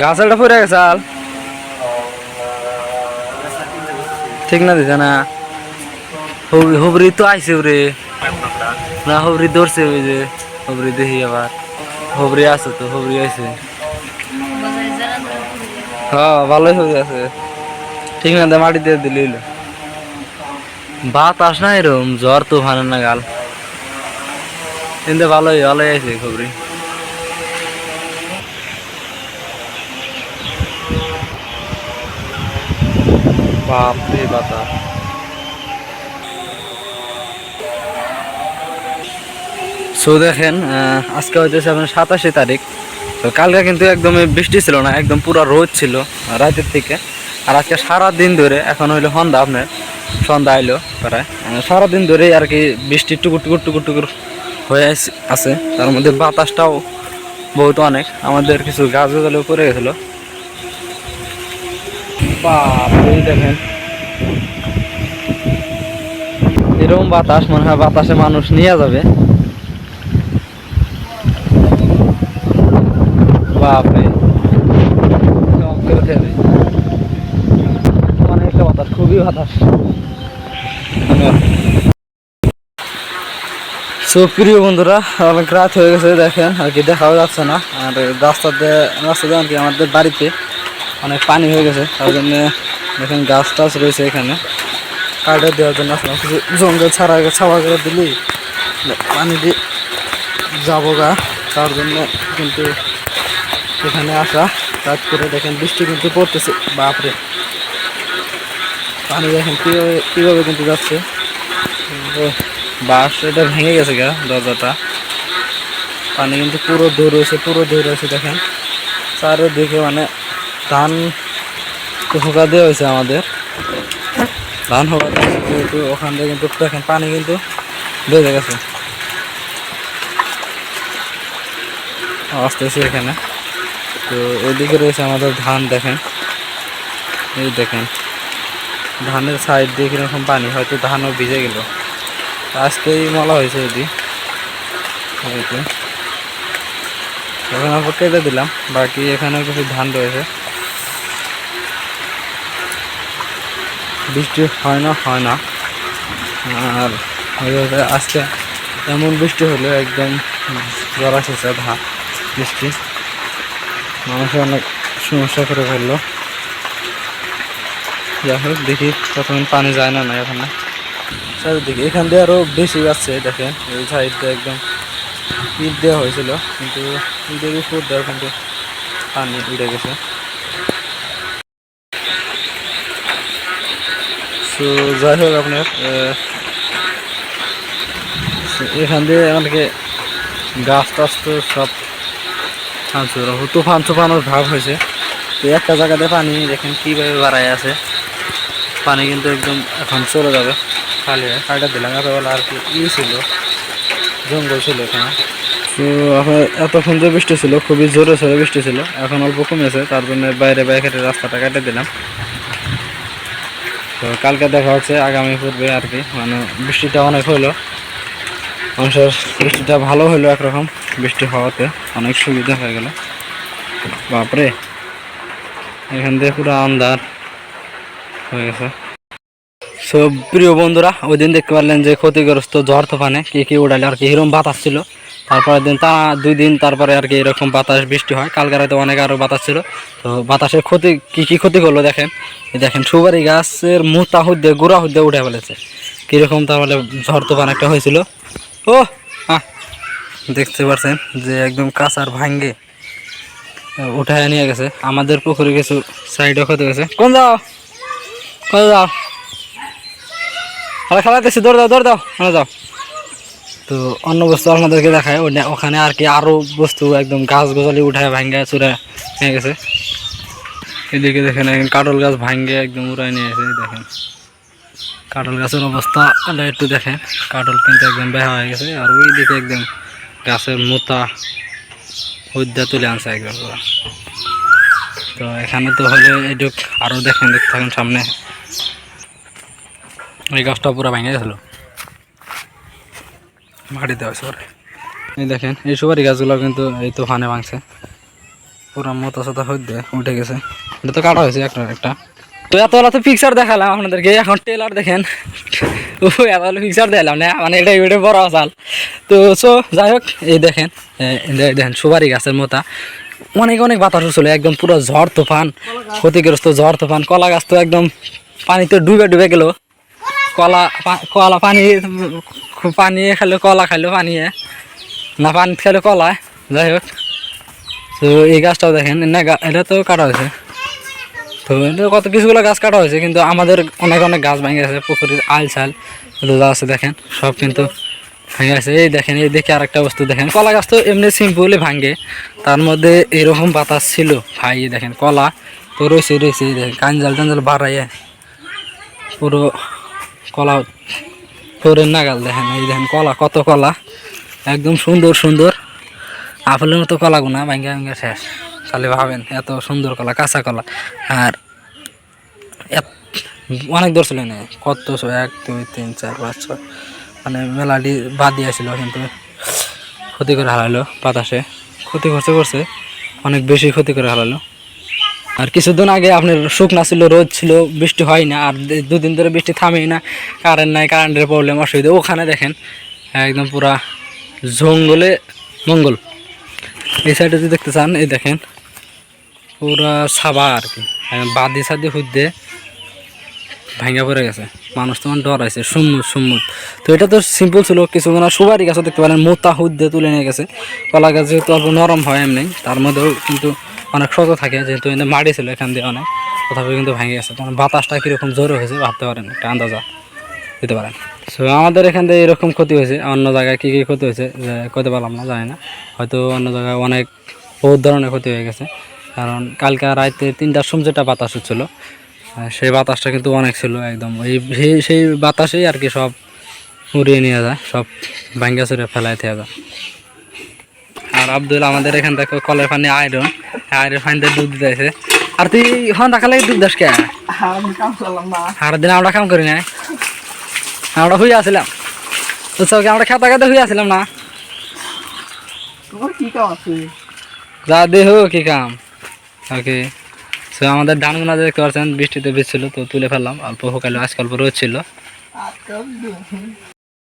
গাছটা পড়ে গেছে, আল। ঠিক না দিছে না। হুবরি- হুবরি তো আইছে রে না হুবরি ধরছে ওই যে হুবরি দেখি আবার। হুবরি আছে তো হুবরি আইছে। হ্যাঁ ভালোই হয়ে গেছে ঠিক না দে, মাটি দিয়ে দিলি। বাতাস না এরম জ্বর তুফানের না, গাল। কিন্তু ভালোই ভালোই আছে খবরি বাপরে বাতাস সো দেখেন আজকে হইতেছে আপনার সাতাশে তারিখ। তো কালকে কিন্তু একদমই বৃষ্টি ছিল না একদম পুরো রোদ ছিল রাতের থেকে আর আজকে সারা দিন ধরে এখন হইল সন্ধ্যা আপনার সন্ধ্যা আইলো প্রায়। আহ, সারাদিন ধরেই আর কি বৃষ্টি টুকুর টুকুর টুকুর টুকুর হয়ে আছে। তার মধ্যে বাতাসটাও বহুত অনেক। আমাদের কিছু গাছ গাছালিও পড়ে গেছিল। এরকম বাতাস, মনে হয় বাতাসে মানুষ নিয়ে যাবে। বাপরে। করে ফেলে। বাতাস, খুবই বাতাস। সো, প্রিয় বন্ধুরা, অনেক রাত হয়ে গেছে, দেখেন, আর কি দেখাও যাচ্ছে না। আর রাস্তাতে রাস্তাতে আর কি আমাদের বাড়িতে। অনেক পানি হয়ে গেছে, তার জন্য দেখেন গাছ টাছ রয়েছে এখানে। কাঠে দেওয়ার জন্য আসলাম কিছু জঙ্গল ছাড়া ছাওয়া করে দিলি পানি দিয়ে যাব গা। তার জন্য কিন্তু এখানে আসা কাজ করে দেখেন বৃষ্টি কিন্তু পড়তেছে, বাপরে। পানি দেখেন কীভাবে কীভাবে কিন্তু যাচ্ছে। বাঁশ এটা ভেঙে গেছে গা দরজাটা। পানি কিন্তু পুরো দূর রয়েছে, পুরো দূর রয়েছে দেখেন। চারিদিকে মানে ধান হোকা দেওয়া হয়েছে আমাদের। ধান হোকা কিন্তু ওখান থেকে কিন্তু দেখেন পানি কিন্তু বেঁধে গেছে। আসতেছে এখানে। তো ওইদিকে রয়েছে আমাদের ধান দেখেন। এই দেখেন, ধানের সাইড দিয়ে কীরকম পানি, হয়তো ধানও ভিজে গেল। আজকেই মলা হয়েছে যদি এখন অল্প কেটে দিলাম, বাকি এখানেও কিছু ধান রয়েছে। বৃষ্টি হয় না হয় না। আর আজকে এমন বৃষ্টি হলো, একদম জরা সেচা ধান বৃষ্টি। মানুষের অনেক সমস্যা করে ফেলল। যাই হোক, দেখি কতক্ষণ পানি যায় না না এখানে চারিদিকে, এখান দিয়ে আরও বেশি যাচ্ছে, দেখেন, এই সাইডটা একদম ইট দেওয়া হয়েছিল, কিন্তু ইটের উপর দেওয়া কিন্তু পানি উঠে গেছে। তো যাই হোক আপনার এখান দিয়ে অনেকে গাছ টাছ তো সব ফাঁসুর তুফান তুফানোর ভাব হয়েছে। তো একটা জায়গাতে পানি, দেখেন কীভাবে বাড়ায় আছে। পানি কিন্তু একদম এখন চলে যাবে। খালি কাটা দিলাম এতবেলা আর কি ই ছিল, জঙ্গল ছিল এখানে। তো এখন এতক্ষণ যে বৃষ্টি ছিল, খুবই জোরে সোরে বৃষ্টি ছিল, এখন অল্প কমেছে, তার জন্য বাইরে বাইরে রাস্তাটা কেটে দিলাম। তো কালকে দেখা হচ্ছে, আগামী পূর্বে আর কি। মানে বৃষ্টিটা অনেক হইল। মানুষের বৃষ্টিটা ভালো হইল একরকম, বৃষ্টি হওয়াতে অনেক সুবিধা হয়ে গেল। বাপরে, এখান দিয়ে পুরো আন্ধার হয়ে গেছে। সো প্রিয় বন্ধুরা, ওই দিন দেখতে পারলেন যে ক্ষতিগ্রস্ত ঝড় তুফানে কি কি উড়ালে আর কি, এরকম বাতাস ছিল। তারপরের দিন তা দুই দিন তারপরে আর কি এরকম বাতাস, বৃষ্টি হয়। কালকে রাতে অনেক আরও বাতাস ছিল। তো বাতাসের ক্ষতি, কি কি ক্ষতি করল দেখেন? দেখেন, সুপারি গাছের মুতা হুদ্দে গোড়া হুদ্দে উঠে ফেলেছে। কীরকম তাহলে ঝড় তুফান একটা হয়েছিল? ও আহ, দেখতে পাচ্ছেন যে একদম কাঁচার ভাঙ্গে উঠায় নিয়ে গেছে। আমাদের পুকুরে কিছু সাইডে ক্ষতি গেছে কোন যাও? কোন যাও? খেলা খেলাতেছি দৌড় দাও দৌড় দাও। হ্যাঁ যাও। তো অন্য বস্তু আপনাদেরকে দেখায় ওটা- ওখানে আর কি আরও বস্তু, একদম গাছ গোছালি উঠায় ভাঙ্গে চুরে নিয়ে গেছে। এদিকে দেখেন একদম কাটল গাছ ভাঙ্গে একদম উড়ায় নিয়ে গেছে দেখেন। কাটল গাছের অবস্থা, আল্লাহ একটু দেখেন। কাটল কিন্তু একদম বেহা হয়ে গেছে, আর ওই দিকে একদম গাছের মোতা হদ্যা তুলে আনছে একদম পুরো। তো এখানে তো হলে এটুক আরও দেখেন, দেখতে থাকুন সামনে। এই গাছটা পুরো ভেঙে গেছিল। মাটি দেওয়া এই দেখেন এই সুপারি গাছগুলো কিন্তু এই তুফানে ভাঙছে। পুরো মতো সাথে হইতে উঠে গেছে। এটা তো কাটা হয়েছে একটা একটা। তো এতবেলা তো পিকচার দেখালাম আপনাদেরকে এখন টেলার দেখেন। ও এতবেলা পিকচার দিলাম না মানে এটা এটা বড় আসাল। তো সো যাই হোক এই দেখেন দেখেন সুপারি গাছের মতা। অনেক অনেক বাতাস ছিল একদম পুরো ঝড় তুফান ক্ষতিগ্রস্ত ঝড় তুফান। কলা গাছ তো একদম পানিতে ডুবে ডুবে গেল। কলা কলা পানি পানি খাইলো কলা খাইলো পানি না, পানি খাইলো কলা, যাই হোক। তো এই গাছটাও দেখেন না এটা তো কাটা হয়েছে। তো কত কিছুগুলো গাছ কাটা হয়েছে, কিন্তু আমাদের অনেক অনেক গাছ ভেঙে গেছে, পুকুরের আল ছাল যা আছে দেখেন, সব কিন্তু ভেঙে গেছে। এই দেখেন, এই দেখে আরেকটা বস্তু দেখেন। কলা গাছ তো এমনি সিম্পলি ভাঙে, তার মধ্যে এরকম বাতাস ছিল। ভাই দেখেন, কলা তো রয়েছে রয়েছে দেখেন, কাঞ্জাল টাঞ্জাল বাড়াইয়ে পুরো কলা ফোরের নাগাল দেখেন, এই দেখেন কলা, কত কলা। একদম সুন্দর সুন্দর। আপেলের মতো কলাগুনা, ভাঙ্গা ভাঙ্গা শেষ। তাহলে ভাবেন, এত সুন্দর কলা, কাঁচা কলা। আর অনেক দূর ছিল না কত এক, দুই, তিন, চার, পাঁচ, ছয়। মানে মেলাটি বাদ দিয়েছিল কিন্তু ক্ষতি করে হারালো বাতাসে। ক্ষতি করছে করছে। অনেক বেশি ক্ষতি করে হারালো। আর কিছুদিন আগে আপনার শুকনা ছিল, রোদ ছিল, বৃষ্টি হয় না আর দুদিন ধরে বৃষ্টি থামেই না কারেন্ট নাই কারেন্টের প্রবলেম অসুবিধা। ওখানে দেখেন, একদম পুরা জঙ্গলে মঙ্গল। এই সাইডে যদি দেখতে চান, এই দেখেন, পুরা সাবা আর কি। বাদি সাদি হুদ্দে ভাঙ্গা পড়ে গেছে। মানুষ তোমার ডর আছে সুম্মুদ সুম্মুদ। তো এটা তো সিম্পল ছিল কিছু কিছুক্ষণ সুপারি গাছও দেখতে পারেন মোতা হুদ্দে তুলে নিয়ে গেছে। কলা গাছ যেহেতু অল্প নরম হয় এমনি, তার মধ্যেও কিন্তু অনেক শক্ত থাকে, যেহেতু এখানে মাটি ছিল এখান দিয়ে অনেক তথাপি কিন্তু ভেঙে গেছে। তখন বাতাসটা কীরকম জোরে হয়েছে ভাবতে পারেন, একটা আন্দাজা দিতে পারেন। সো আমাদের এখান থেকে এরকম ক্ষতি হয়েছে, অন্য জায়গায় কী কী ক্ষতি হয়েছে, যে করতে পারলাম না, জানি না। হয়তো অন্য জায়গায় অনেক বহুত ধরনের ক্ষতি হয়ে গেছে। কারণ কালকে রাতে তিনটার সময় যেটা বাতাস হচ্ছিল সেই বাতাসটা কিন্তু অনেক ছিল একদম। এই সেই- সেই বাতাসেই আর কি সব উড়িয়ে নিয়ে যায়, সব ভাঙ্গা চুরে থেকে যায়। আর আব্দুল আমাদের এখান থেকে কলের পানি আয়রন। আয়রন পানি দিয়ে দুধ দিতেছে। আর তুই হন দেখালে দুধ দাস কে? কাম সারাদিন আমরা কাম করি না। আমরা হয়ে আসলাম তো সবকে আমরা খেতে খেতে হয়ে আসলাম না? কি কাম আছে? যা দেহ কি কাম? ওকে। সো আমাদের ধানগুনা দেখতে পাচ্ছেন বৃষ্টিতে বেশি ছিল তো তুলে ফেললাম। অল্প হোকালে আজকে অল্প রোদ ছিল। আজকাল